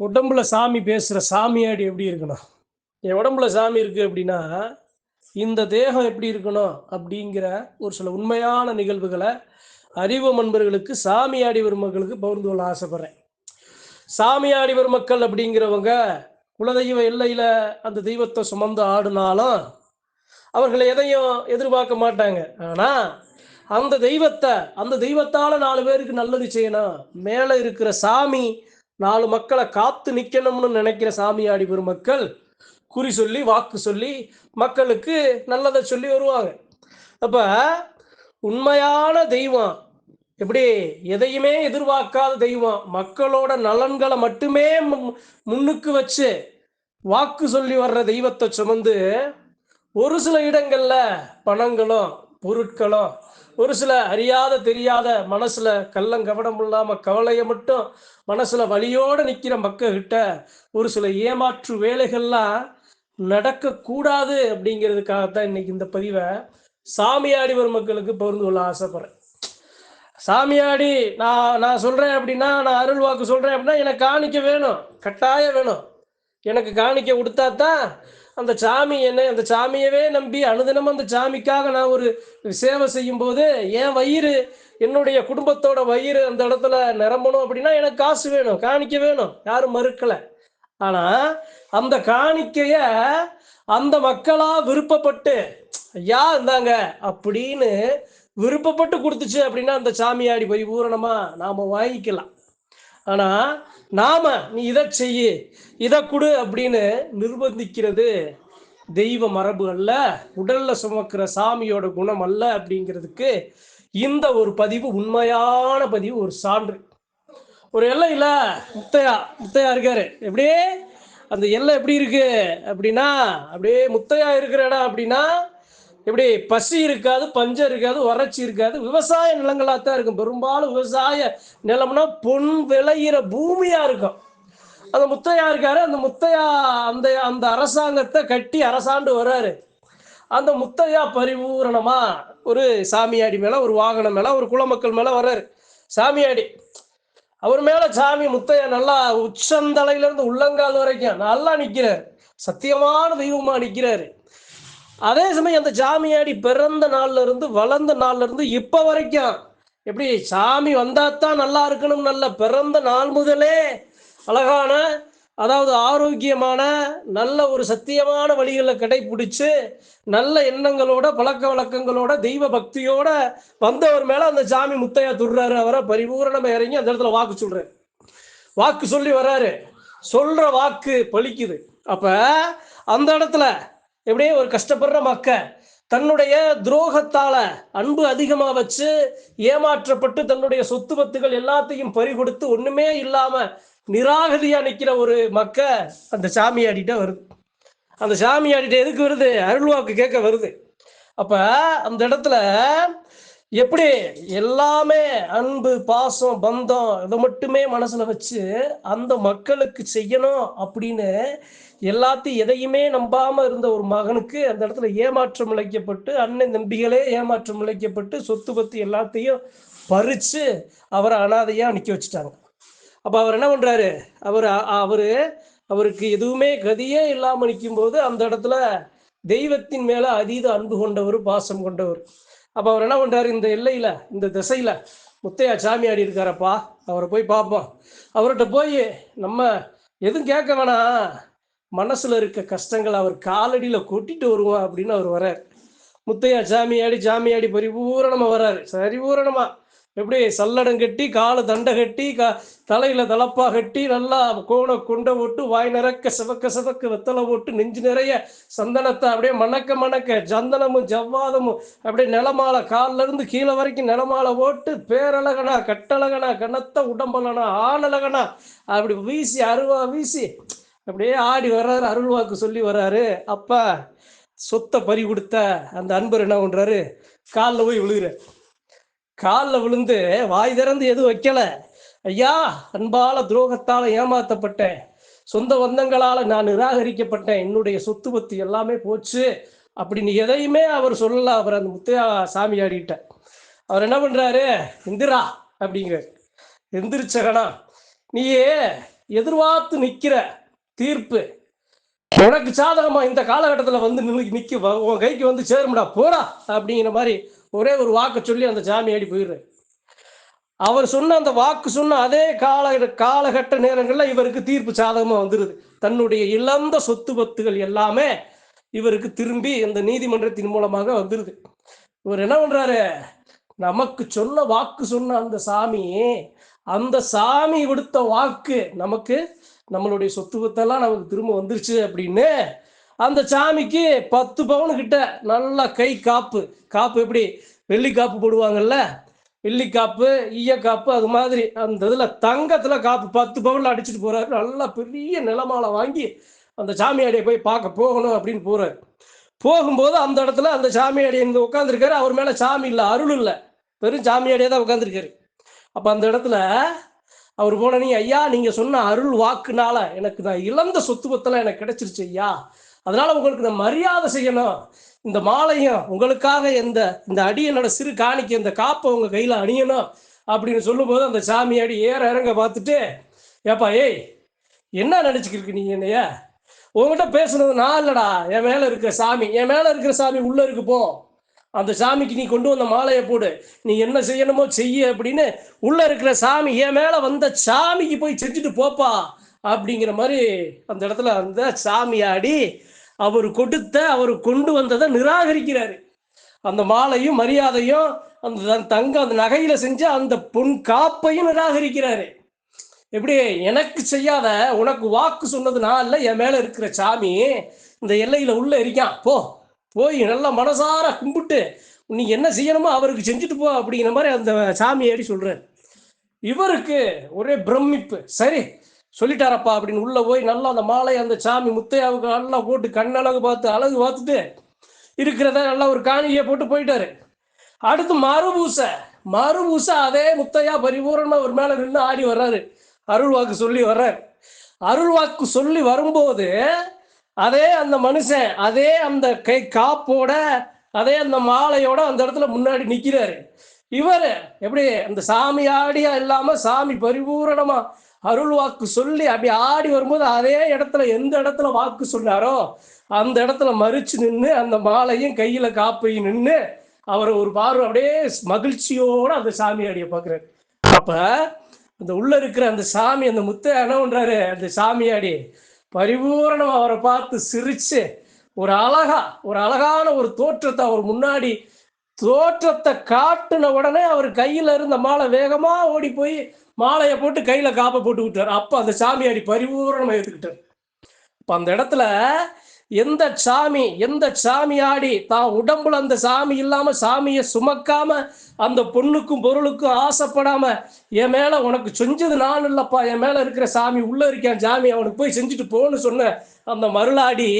உடம்புல சாமி பேசுகிற சாமியாடி எப்படி இருக்கணும்? என் உடம்புல சாமி இருக்குது அப்படின்னா இந்த தேகம் எப்படி இருக்கணும் அப்படிங்கிற ஒரு சில உண்மையான நிகழ்வுகளை அறிவு நண்பர்களுக்கு சாமியாடி பெருமக்களுக்கு பகிர்ந்து கொள்ள ஆசைப்படுறேன். சாமியாடி பெருமக்கள் அப்படிங்கிறவங்க குலதெய்வ எல்லையில் அந்த தெய்வத்தை சுமந்து ஆடினாலும் அவர்களை எதையும் எதிர்பார்க்க மாட்டாங்க. ஆனால் அந்த தெய்வத்தை அந்த தெய்வத்தால் நாலு பேருக்கு நல்லது செய்யணும். மேலே இருக்கிற சாமி நாலு மக்களை காத்து நிற்கணும்னு நினைக்கிற சாமியாடி பெருமக்கள் குறி சொல்லி வாக்கு சொல்லி மக்களுக்கு நல்லதை சொல்லி வருவாங்க. அப்போ உண்மையான தெய்வம் எப்படி எதையுமே எதிர்பார்க்காத தெய்வம் மக்களோட நலன்களை மட்டுமே மு- முன்னுக்கு வச்சு வாக்கு சொல்லி வர்ற தெய்வத்தை சுமந்து ஒரு சில இடங்கள்ல பணங்களும் பொருட்களும் ஒரு சில அறியாத தெரியாத மனசுல கள்ளங்கபடம் இல்லாம கவலையை மட்டும் மனசுல வழியோட நிக்கிற மக்கள்கிட்ட ஒரு சில ஏமாற்று வேலைகள்லாம் நடக்கக்கூடாது அப்படிங்கிறதுக்காகத்தான் இன்னைக்கு இந்த பதிவை சாமியாடி வரும் மக்களுக்கு பகிர்ந்து கொள்ள ஆசைப்படுறேன். சாமியாடி நான் நான் சொல்றேன் அப்படின்னா நான் அருள் வாக்கு சொல்றேன் அப்படின்னா எனக்கு காணிக்க வேணும் கட்டாயம் வேணும். எனக்கு காணிக்க கொடுத்தா தான் அந்த சாமி என்ன அந்த சாமியவே நம்பி அனுதினமும் அந்த சாமிக்காக நான் ஒரு சேவை செய்யும்போது என் வயிறு என்னுடைய குடும்பத்தோட வயிறு அந்த இடத்துல நிரம்பணும் அப்படின்னா எனக்கு காசு வேணும் காணிக்க வேணும். யாரும் மறுக்கல. ஆனா அந்த காணிக்கைய அந்த மக்களா விருப்பப்பட்டு ஐயா இருந்தாங்க அப்படின்னு விருப்பப்பட்டு கொடுத்துச்சு அப்படின்னா அந்த சாமியாடி போய் பூரணமாக நாம வாங்கிக்கலாம். ஆனா நாம நீ இதை செய்யு இதை கொடு அப்படின்னு நிர்பந்திக்கிறது தெய்வ மரபு அல்ல உடல்ல சுமக்கிற சாமியோட குணம் அல்ல அப்படிங்கிறதுக்கு இந்த ஒரு பதிவு உண்மையான பதிவு ஒரு சான்று. ஒரு எல்லையில முத்தையா முத்தையா இருக்காரு. எப்படியே அந்த எல்லை எப்படி இருக்கு? அப்படின்னா அப்படியே முத்தையா இருக்கிற இடம் அப்படின்னா இப்படி பசி இருக்காது பஞ்சம் இருக்காது வறட்சி இருக்காது விவசாய நிலங்களாக தான் இருக்கும். பெரும்பாலும் விவசாய நிலம்னா பொன் விளையிற பூமியா இருக்கும். அந்த முத்தையா இருக்காரு. அந்த முத்தையா அந்த அந்த அரசாங்கத்தை கட்டி அரசாண்டு வர்றாரு. அந்த முத்தையா பரிபூரணமா ஒரு சாமியாடி மேல ஒரு வாகனம் மேல ஒரு குலமக்கள் மேல வர்றாரு. சாமியாடி அவர் மேல சாமி முத்தையா நல்லா உச்சந்தலையில இருந்து உள்ளங்கால் வரைக்கும் நல்லா நிக்கிறாரு. சத்தியமான தெய்வமா நிக்கிறாரு. அதே சமயம் அந்த சாமியாடி பிறந்த நாள்ல இருந்து வளர்ந்த நாள்ல இருந்து இப்ப வரைக்கும். எப்படி? சாமி வந்தாதான் நல்லா இருக்கணும் நல்ல பிறந்த நாள் முதலே. அழகான அதாவது ஆரோக்கியமான நல்ல ஒரு சத்தியமான வழிகளை கடைபிடிச்சு நல்ல எண்ணங்களோட பழக்க வழக்கங்களோட தெய்வ பக்தியோட வந்தவர் மேல அந்த சாமி முத்தையா துடுறாரு அவரை பரிபூரணமா இறங்கி அந்த இடத்துல வாக்கு சொல்றாரு. வாக்கு சொல்லி வர்றாரு சொல்ற வாக்கு பலிக்குது அப்ப அந்த இடத்துல எப்படியே ஒரு கஷ்டப்படுற மக்க தன்னுடைய துரோகத்தால அன்பு அதிகமா வச்சு ஏமாற்றப்பட்டு தன்னுடைய சொத்து பத்துகள் எல்லாத்தையும் பறிகொடுத்து ஒண்ணுமே இல்லாம நிராகதியா நிக்கிற ஒரு மக்க அந்த சாமியாடிட்ட வருது. அந்த சாமியாடிட்ட எதுக்கு வருது? அருள்வாக்கு கேட்க வருது. அப்ப அந்த இடத்துல எப்படி எல்லாமே அன்பு பாசம் பந்தம் இதை மட்டுமே மனசுல வச்சு அந்த மக்களுக்கு செய்யணும் அப்படின்னு எல்லாத்தையும் எதையுமே நம்பாம இருந்த ஒரு மகனுக்கு அந்த இடத்துல ஏமாற்றம் இழைக்கப்பட்டு அண்ணன் தம்பிகளே ஏமாற்றம் இழைக்கப்பட்டு சொத்து பத்து எல்லாத்தையும் பறிச்சு அவரை அனாதையா நிக்க வச்சுட்டாங்க. அப்ப அவர் என்ன பண்றாரு? அவர் அவரு அவருக்கு எதுவுமே கதியே இல்லாம நிக்கும்போது அந்த இடத்துல தெய்வத்தின் மேல அதீத அன்பு கொண்டவர் பாசம் கொண்டவர். அப்போ அவர் என்ன பண்ணுறாரு இந்த எல்லையில் இந்த திசையில் முத்தையா சாமியாடி இருக்காரப்பா. அவரை போய் பார்ப்போம். அவர்கிட்ட போய் நம்ம எதுவும் கேட்க வேணாம். மனசில் இருக்க கஷ்டங்களை அவர் காலடியில் கொட்டிட்டு வருவோம் அப்படின்னு அவர் வர்றார். முத்தையா சாமியாடி சாமியாடி பரிபூரணமாக வர்றாரு. சரிபூரணமா. எப்படி சல்லடம் கட்டி காலை தண்டை கட்டி க தலையில் தலப்பா கட்டி நல்லா கோண குண்டை போட்டு வாய் நிறக்க சிவக்க சிவக்க வெத்தலை போட்டு நெஞ்சு நிறைய சந்தனத்தை அப்படியே மணக்க மணக்க சந்தனமும் ஜவ்வாதமும் அப்படியே நிலமாலை கால்ல இருந்து கீழே வரைக்கும் நிலமாலை போட்டு பேரழகனா கட்டழகனா கனத்த உடம்பலனா ஆணழகனா அப்படி வீசி அருவா வீசி அப்படியே ஆடி வர்றாரு அருள்வாக்கு சொல்லி வர்றாரு. அப்பா சொத்தை பறி கொடுத்த அந்த அன்பர் என்ன பண்றாரு? காலில் போய் விழுகிறார். காலில் விழுந்து வாய் திறந்து எதுவும் வைக்கல. ஐயா அன்பால துரோகத்தால ஏமாத்தப்பட்டேன். சொந்த பந்தங்களால நான் நிராகரிக்கப்பட்டேன். என்னுடைய சொத்து பத்து எல்லாமே போச்சு. அப்படின்னு எதையுமே அவர் சொல்லல. அவர் அந்த முத்தையா சாமியாடிட்ட அவர் என்ன பண்றாரு? எந்திரா அப்படிங்கிறார். எந்திரிச்சகனா நீயே எதிர்பார்த்து நிக்கிற தீர்ப்பு. உனக்கு சாதகமா இந்த காலகட்டத்தில் வந்து நிக்க. வ- உன் கைக்கு வந்து சேரும்டா போடா அப்படிங்கிற மாதிரி ஒரே ஒரு வாக்கை சொல்லி அந்த சாமியாடி போயிடுறாரு. அவர் சொன்ன அந்த வாக்கு சொன்ன அதே கால காலகட்ட நேரங்களில் இவருக்கு தீர்ப்பு சாதகமாக வந்துடுது தன்னுடைய இழந்த சொத்து பத்துகள் எல்லாமே இவருக்கு திரும்பி இந்த நீதிமன்றத்தின் மூலமாக வந்துடுது இவர் என்ன பண்றாரு? நமக்கு சொன்ன வாக்கு சொன்ன அந்த சாமி அந்த சாமி கொடுத்த வாக்கு நமக்கு நம்மளுடைய சொத்து பத்தெல்லாம் நமக்கு திரும்ப வந்துருச்சு அப்படின்னு அந்த சாமிக்கு பத்து பவுன் கிட்ட நல்லா கை காப்பு. காப்பு எப்படி? வெள்ளி காப்பு போடுவாங்கல்ல? வெள்ளி காப்பு ஈய காப்பு அது மாதிரி அந்த இதில் தங்கத்தில் காப்பு பத்து பவுனில் அடிச்சுட்டு போகிறாரு நல்லா பெரிய நிலமாலை வாங்கி அந்த சாமியாடியை போய் பார்க்க போகணும் அப்படின்னு போகிறார் போகும்போது அந்த இடத்துல அந்த சாமியாடி இங்கே உட்காந்துருக்காரு அவர் மேலே சாமி இல்லை அருள் இல்லை. வெறும் சாமியாடியே தான் உட்காந்துருக்காரு அப்போ அந்த இடத்துல அவர் போனனே ஐயா நீங்கள் சொன்ன அருள் வாக்குனால எனக்கு நான் இழந்த சொத்து பத்தெல்லாம் எனக்கு கிடைச்சிருச்சு ஐயா. அதனால உங்களுக்கு நான் மரியாதை செய்யணும். இந்த மாலையும் உங்களுக்காக இந்த இந்த அடியனோட சிறு காணிக்க இந்த காப்பை உங்க கையில அணியணும் அப்படின்னு சொல்லும்போது அந்த சாமியாடி ஏற இறங்க பார்த்துட்டு ஏப்பா ஏய் என்ன நினைச்சுக்கிருக்கு நீ என்னைய? உங்ககிட்ட பேசுனது நான் இல்லடா. என் மேல இருக்கிற சாமி என் மேல இருக்கிற சாமி உள்ள இருக்கு போ. அந்த சாமிக்கு நீ கொண்டு வந்த மாலையை போடு. நீ என்ன செய்யணுமோ செய்ய அப்படின்னு உள்ள இருக்கிற சாமி என் மேல வந்த சாமிக்கு போய் செஞ்சுட்டு போப்பா. அப்படிங்கிற மாதிரி அந்த இடத்துல அந்த சாமியாடி அவர் கொடுத்த அவர் கொண்டு வந்ததை நிராகரிக்கிறாரு. அந்த மாலையும் மரியாதையும் அந்த தங்க அந்த நகையில செஞ்ச அந்த பொன் காப்பையும் நிராகரிக்கிறாரு. எப்படி எனக்கு செய்யாத உனக்கு வாக்கு சொன்னது நான் இல்லை என் மேல இருக்கிற சாமி இந்த எல்லையில உள்ள இருக்கான் போ போய் நல்லா மனசார கும்பிட்டு நீ என்ன செய்யணுமோ அவருக்கு செஞ்சுட்டு போ அப்படிங்கிற மாதிரி அந்த சாமியாடி சொல்றாரு. இவருக்கு ஒரே பிரமிப்பு. சரி சொல்லிட்டாரப்பா அப்படின்னு உள்ள போய் நல்லா அந்த மாலை அந்த சாமி முத்தையாவுக்கு நல்லா போட்டு கண்ணழகு பார்த்து அழகு பார்த்துட்டு இருக்கிறத நல்லா ஒரு காணியை போட்டு போயிட்டாரு. அடுத்து மறுபூச. மறுபூசை அதே முத்தையா பரிபூரணமா ஒரு மேல நின்று ஆடி வர்றாரு. அருள் வாக்கு சொல்லி வர்றாரு. அருள் வாக்கு சொல்லி வரும்போது அதே அந்த மனுஷன் அதே அந்த கை காப்போட அதே அந்த மாலையோட அந்த இடத்துல முன்னாடி நிக்கிறாரு. இவர் எப்படி அந்த சாமி ஆடியா இல்லாம சாமி பரிபூரணமா அருள் வாக்கு சொல்லி அப்படி ஆடி வரும்போது அதே இடத்துல எந்த இடத்துல வாக்கு சொன்னாரோ அந்த இடத்துல மறிச்சு நின்று அந்த மாலையும் கையில காப்பையும் நின்று அவர் ஒரு பார்வை அப்படியே மகிழ்ச்சியோட அந்த சாமியாடிய பார்க்குறாரு. அப்ப அந்த உள்ள இருக்கிற அந்த சாமி அந்த முத்த என்ன பண்றாரு? அந்த சாமியாடி பரிபூரணம் அவரை பார்த்து சிரிச்சு ஒரு அழகா ஒரு அழகான ஒரு தோற்றத்தை அவர் முன்னாடி தோற்றத்தை காட்டின உடனே அவர் கையில இருந்த மாலை வேகமா ஓடி போய் மாலையை போட்டு கையில காப்பை போட்டு விட்டார். அப்ப அந்த சாமியாடி பரிபூரணமா ஏத்துக்கிட்டார். அப்ப அந்த இடத்துல எந்த சாமி எந்த சாமியாடி தான் உடம்புல அந்த சாமி இல்லாம சாமியை சுமக்காம அந்த பொண்ணுக்கும் பொருளுக்கும் ஆசைப்படாம என் மேல உனக்கு செஞ்சது நான் இல்லப்பா என் மேல இருக்கிற சாமி உள்ள இருக்கேன் சாமி அவனுக்கு போய் செஞ்சுட்டு போன்னு சொன்ன அந்த மருளாடி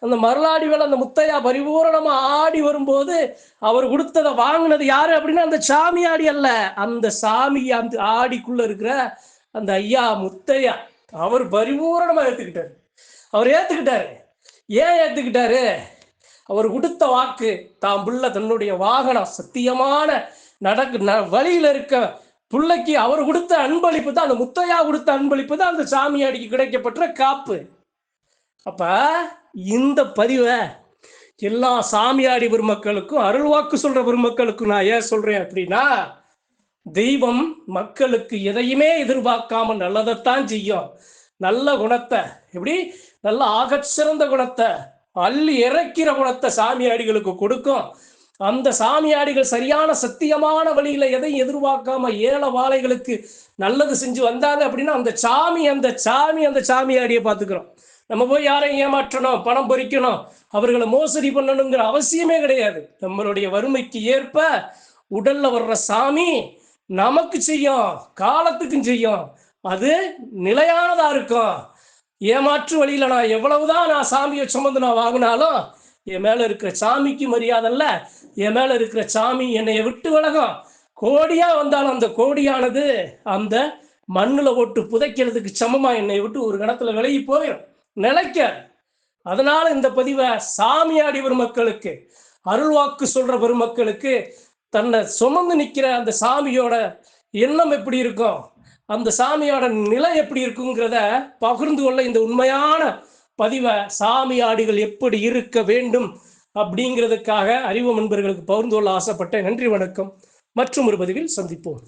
அந்த மருளாடி மேல அந்த முத்தையா பரிபூரணமா ஆடி வரும்போது அவர் கொடுத்ததை வாங்கினது யாரு அப்படின்னா அந்த சாமி ஆடி அல்ல. அந்த சாமி அந்த ஆடிக்குள்ள இருக்கிற அந்த ஐயா முத்தையா அவர் பரிபூரணமா ஏத்துக்கிட்டாரு. அவர் ஏத்துக்கிட்டாரு. ஏன் ஏத்துக்கிட்டாரு? அவர் கொடுத்த வாக்கு தாம் புள்ள தன்னுடைய வாகனம் சத்தியமான நடக்கு ந வழியில இருக்க பிள்ளைக்கு அவர் கொடுத்த அன்பளிப்பு தான் அந்த முத்தையா கொடுத்த அன்பளிப்பு தான் அந்த சாமியாடிக்கு கிடைக்கப்பட்ட காப்பு. அப்ப இந்த பதிவை எல்லா சாமியாடி பெருமக்களுக்கும் அருள் வாக்கு சொல்ற பெருமக்களுக்கும் நான் ஏன் சொல்றேன் அப்படின்னா தெய்வம் மக்களுக்கு எதையுமே எதிர்பார்க்காம நல்லதைத்தான் செய்யும். நல்ல குணத்தை எப்படி? நல்ல ஆகச் சிறந்த குணத்தை அள்ளி இறக்கிற குணத்தை சாமியாடிகளுக்கு கொடுக்கும். அந்த சாமியாடிகள் சரியான சத்தியமான வழியில எதையும் எதிர்பார்க்காம ஏழை வாழைகளுக்கு நல்லது செஞ்சு வந்தாங்க அப்படின்னா அந்த சாமி அந்த சாமி அந்த சாமியாடியை பார்த்துக்கிறோம். நம்ம போய் யாரையும் ஏமாற்றணும் பணம் பொறிக்கணும் அவர்களை மோசடி பண்ணணுங்கிற அவசியமே கிடையாது. நம்மளுடைய வறுமைக்கு ஏற்ப உடல்ல வர்ற சாமி நமக்கு செய்யும் காலத்துக்கும் செய்யும் அது நிலையானதா இருக்கும். ஏமாற்று வழியில நான் எவ்வளவுதான் நான் சாமியை சுமந்து நான் வாங்கினாலும் என் மேல இருக்கிற சாமிக்கு மரியாதை இல்ல. என் மேல இருக்கிற சாமி என்னைய விட்டு விலகும். கோடியா வந்தாலும் அந்த கோடியானது அந்த மண்ணுல ஓட்டு புதைக்கிறதுக்கு சமமா என்னை விட்டு ஒரு கணத்துல விலகி போயிடும் நிலைக்க. அதனால இந்த பதிவை சாமியாடி பெருமக்களுக்கு அருள்வாக்கு சொல்ற பெருமக்களுக்கு தன்னை சுமந்து நிக்கிற அந்த சாமியோட எண்ணம் எப்படி இருக்கும்? அந்த சாமியோட நிலை எப்படி இருக்குங்கிறத பகிர்ந்து கொள்ள இந்த உண்மையான பதிவை சாமியாடிகள் எப்படி இருக்க வேண்டும் அப்படிங்கிறதுக்காக அறிவு நண்பர்களுக்கு பகிர்ந்து கொள்ள ஆசைப்பட்டேன். நன்றி வணக்கம். மற்றும் ஒரு பதிவில் சந்திப்போம்.